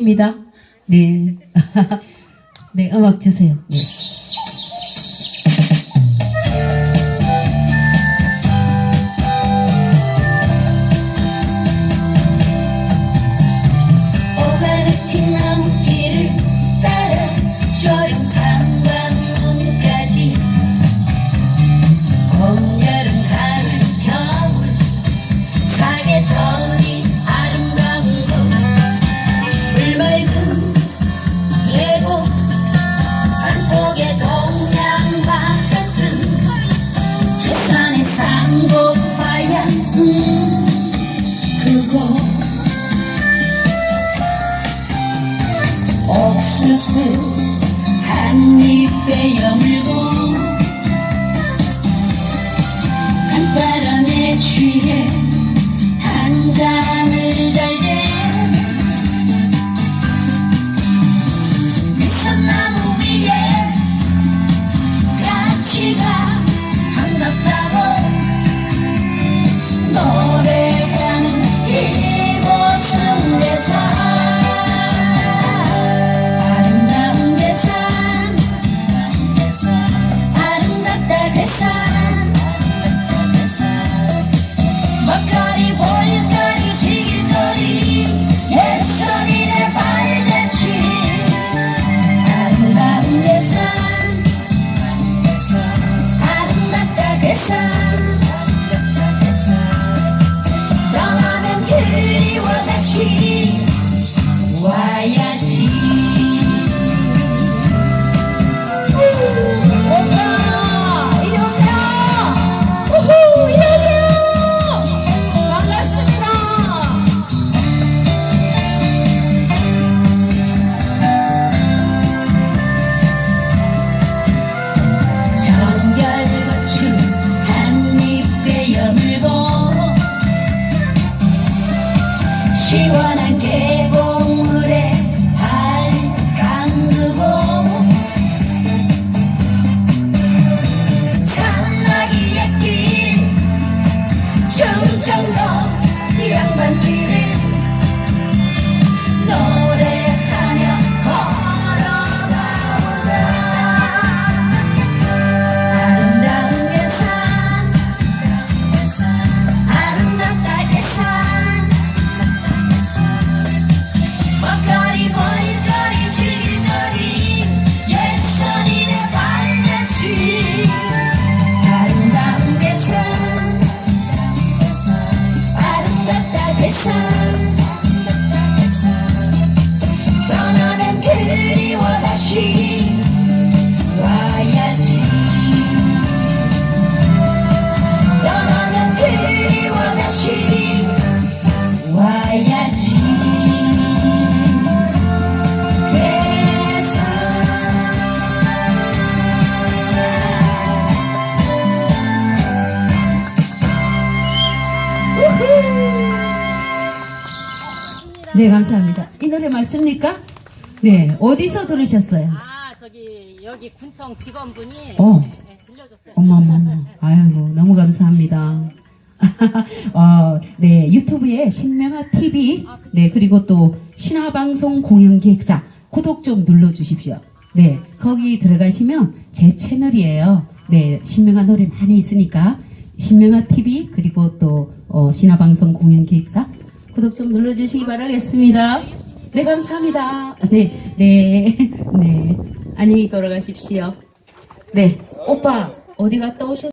입니다. 네. 네, 음악 주세요. 네. 옥수수 한 입에 여물고 시원한 네, 감사합니다. 이 노래 맞습니까? 네, 어디서 들으셨어요? 아 저기 여기 군청 직원분이 어. 네, 네, 들려줬어요. 어머머머. 아이고, 너무 감사합니다. 어, 네, 유튜브에 신명아 TV, 네, 그리고 또 신화방송 공연기획사 구독 좀 눌러주십시오. 네, 거기 들어가시면 제 채널이에요. 네, 신명아 노래 많이 있으니까 신명아 TV 그리고 또 어, 신화방송 공연기획사 구독 좀 눌러주시기 바라겠습니다. 네, 감사합니다. 네, 네, 네. 안녕히 돌아가십시오. 네, 오빠 어디 갔다 오셨?